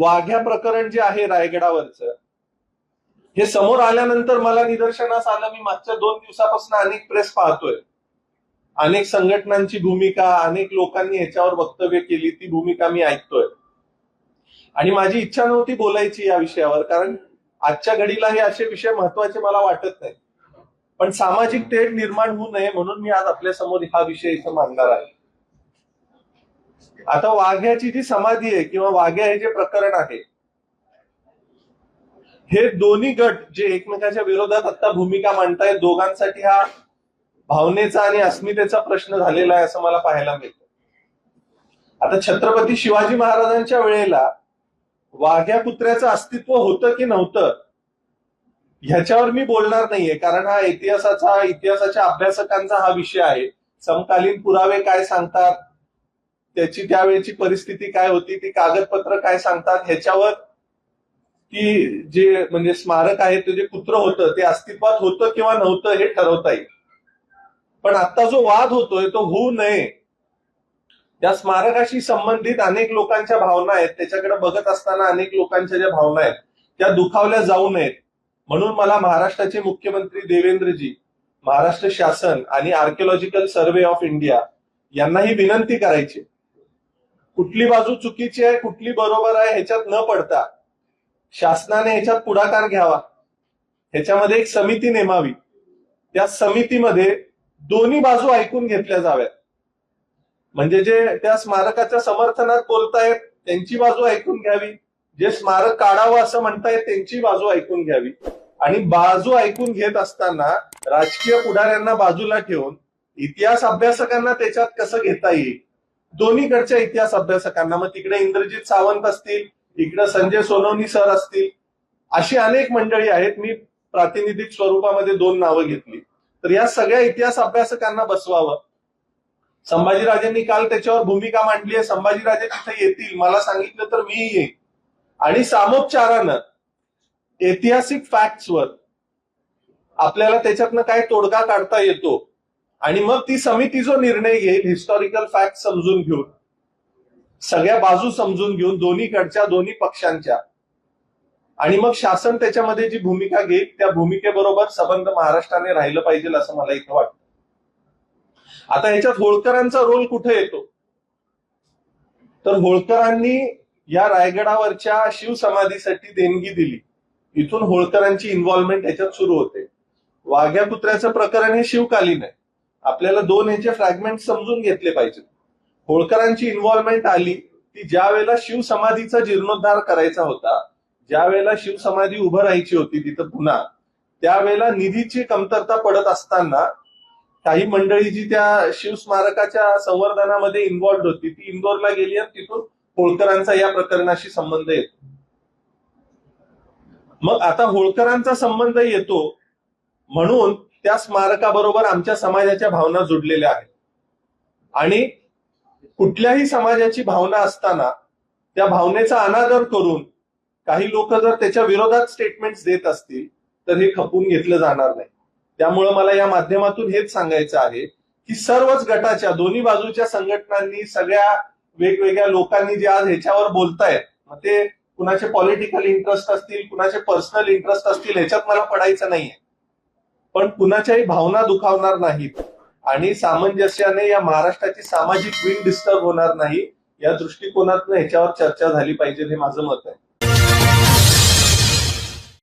वाघ्या प्रकरण जे आहे रायगडावरचं हे समोर आल्यानंतर मला निदर्शनास आलं मी मागच्या दोन दिवसापासून अनेक प्रेस पाहतोय. अनेक संघटनांची भूमिका अनेक लोकांनी ह्याच्यावर वक्तव्य केली ती भूमिका मी ऐकतोय. आणि माझी इच्छा नव्हती बोलायची या विषयावर कारण आजच्या घडीला हे असे विषय महत्त्वाचे मला वाटत नाही. पण सामाजिक तेढ निर्माण होऊ नये म्हणून मी आज आपल्यासमोर हा विषय इथं मांडणार आहे. आता वाघ्याची जी समाधी आहे किंवा वाघ्या हे जे प्रकरण आहे हे दोन्ही गट जे एकमेकाच्या विरोधात आता भूमिका मांडतायत दोघांसाठी हा भावनेचा आणि अस्मितेचा प्रश्न झालेला आहे असं मला पाहायला मिळतं. आता छत्रपती शिवाजी महाराजांच्या वेळेला वाघ्या कुत्र्याचं अस्तित्व होतं की नव्हतं ह्याच्यावर मी बोलणार नाहीये कारण हा इतिहासाचा इतिहासाच्या अभ्यासकांचा हा विषय आहे. समकालीन पुरावे काय सांगतात? त्याची त्यावेळेची परिस्थिती काय होती ती कागदपत्र काय सांगतात ह्याच्यावर की जे म्हणजे स्मारक आहे ते जे कुत्र होतं ते अस्तित्वात होतं किंवा नव्हतं हे ठरवता येईल. पण आता जो वाद होतोय तो होऊ नये. त्या स्मारकाशी संबंधित अनेक लोकांच्या भावना आहेत. त्याच्याकडे बघत असताना अनेक लोकांच्या ज्या भावना आहेत त्या दुखावल्या जाऊ नयेत. म्हणून मला महाराष्ट्राचे मुख्यमंत्री देवेंद्रजी महाराष्ट्र शासन आणि आर्किओलॉजिकल सर्व्हे ऑफ इंडिया यांना ही विनंती करायची कुठली बाजू चुकीची आहे कुठली बरोबर आहे ह्याच्यात न पडता शासनाने ह्याच्यात पुढाकार घ्यावा. ह्याच्यामध्ये एक समिती नेमावी. त्या समितीमध्ये दोन्ही बाजू ऐकून घेतल्या जाव्यात. म्हणजे जे त्या स्मारकाच्या समर्थनात बोलतायत त्यांची बाजू ऐकून घ्यावी. जे स्मारक काढावं असं म्हणतायत त्यांची बाजू ऐकून घ्यावी. आणि बाजू ऐकून घेत असताना राजकीय पुढाऱ्यांना बाजूला ठेवून इतिहास अभ्यासकांना त्याच्यात कसं घेता येईल? दोन्हीकडच्या इतिहास अभ्यासकांना. मग तिकडे इंद्रजित सावंत असतील इकडे संजय सोनवणी सर असतील अशी अनेक मंडळी आहेत. मी प्रातिनिधिक स्वरूपामध्ये दोन नावं घेतली. तर या सगळ्या इतिहास अभ्यासकांना बसवावं. संभाजीराजेंनी काल त्याच्यावर भूमिका मांडली आहे. संभाजीराजे तिथे येतील. मला सांगितलं तर मी येईन. आणि सामोपचारानं ऐतिहासिक फॅक्ट्सवर आपल्याला त्याच्यातनं काय तोडगा काढता येतो आणि मग ती समिती जो निर्णय घेईल हिस्टॉरिकल फॅक्ट समजून घेऊन सगळ्या बाजू समजून घेऊन दोन्हीकडच्या दोन्ही पक्षांच्या आणि मग शासन त्याच्यामध्ये जी भूमिका घेईल त्या भूमिकेबरोबर संबंध महाराष्ट्राने राहिलं पाहिजे असं मला इथं वाटतं. आता ह्याच्यात होळकरांचा रोल कुठे येतो? तर होळकरांनी या रायगडावरच्या शिवसमाधीसाठी देणगी दिली. इथून होळकरांची इन्व्हॉल्वमेंट याच्यात सुरू होते. वाघ्या कुत्र्याचं प्रकरण हे शिवकालीन आहे. आपल्याला दोन ह्याचे फ्रॅगमेंट समजून घेतले पाहिजेत. होळकरांची इन्व्हॉल्वमेंट आली ती ज्या वेळेला शिवसमाधीचा जीर्णोद्धार करायचा होता ज्या वेळेला शिवसमाधी उभं राहायची होती तिथं पुन्हा त्यावेळेला निधीची कमतरता पडत असताना काही मंडळी जी त्या शिवस्मारकाच्या संवर्धनामध्ये इन्व्हॉल्ड होती ती इंदोरला गेली आणि तिथून होळकरांचा या प्रकरणाशी संबंध येतो. मग आता होळकरांचा संबंध येतो म्हणून त्या स्मारकाबरोबर आमच्या समाजाच्या भावना जुडलेल्या आहेत. आणि कुठल्याही समाजाची भावना असताना त्या भावनेचा अनादर करून काही लोक जर त्याच्या विरोधात स्टेटमेंट देत असतील तर हे खपून घेतलं जाणार नाही. त्यामुळं मला या माध्यमातून हेच सांगायचं आहे की सर्वच गटाच्या दोन्ही बाजूच्या संघटनांनी सगळ्या वेगवेगळ्या लोकांनी जे आज ह्याच्यावर बोलतायत मग ते कुणाचे पॉलिटिकल इंटरेस्ट असतील कुणाचे पर्सनल इंटरेस्ट असतील ह्याच्यात मला पडायचं नाहीये. पण कुणाच्याही भावना दुखावणार नाहीत. आणि सामंजस्याने या महाराष्ट्राची सामाजिक विंग डिस्टर्ब होणार नाही या दृष्टिकोनातनं ह्याच्यावर चर्चा झाली पाहिजे हे माझं मत आहे.